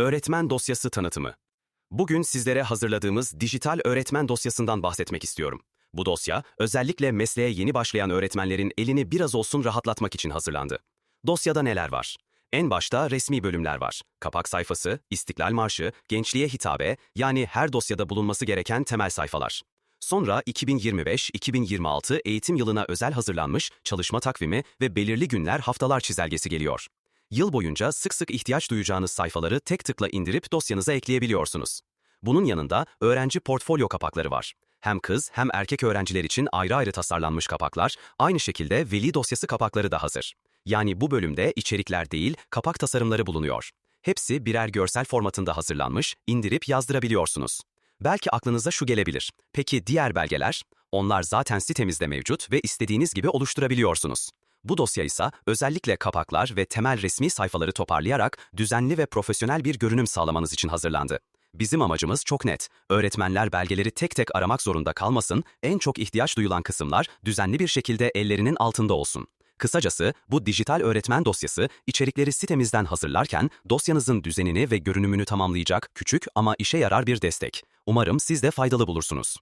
Öğretmen dosyası tanıtımı. Bugün sizlere hazırladığımız dijital öğretmen dosyasından bahsetmek istiyorum. Bu dosya, özellikle mesleğe yeni başlayan öğretmenlerin elini biraz olsun rahatlatmak için hazırlandı. Dosyada neler var? En başta resmi bölümler var. Kapak sayfası, İstiklal Marşı, gençliğe hitabe, yani her dosyada bulunması gereken temel sayfalar. Sonra 2025-2026 eğitim yılına özel hazırlanmış çalışma takvimi ve belirli günler haftalar çizelgesi geliyor. Yıl boyunca sık sık ihtiyaç duyacağınız sayfaları tek tıkla indirip dosyanıza ekleyebiliyorsunuz. Bunun yanında öğrenci portfolyo kapakları var. Hem kız hem erkek öğrenciler için ayrı ayrı tasarlanmış kapaklar, aynı şekilde veli dosyası kapakları da hazır. Yani bu bölümde içerikler değil, kapak tasarımları bulunuyor. Hepsi birer görsel formatında hazırlanmış, indirip yazdırabiliyorsunuz. Belki aklınıza şu gelebilir. Peki diğer belgeler? Onlar zaten sitemizde mevcut ve istediğiniz gibi oluşturabiliyorsunuz. Bu dosya ise özellikle kapaklar ve temel resmi sayfaları toparlayarak düzenli ve profesyonel bir görünüm sağlamanız için hazırlandı. Bizim amacımız çok net. Öğretmenler belgeleri tek tek aramak zorunda kalmasın, en çok ihtiyaç duyulan kısımlar düzenli bir şekilde ellerinin altında olsun. Kısacası bu dijital öğretmen dosyası içerikleri sitemizden hazırlarken dosyanızın düzenini ve görünümünü tamamlayacak küçük ama işe yarar bir destek. Umarım siz de faydalı bulursunuz.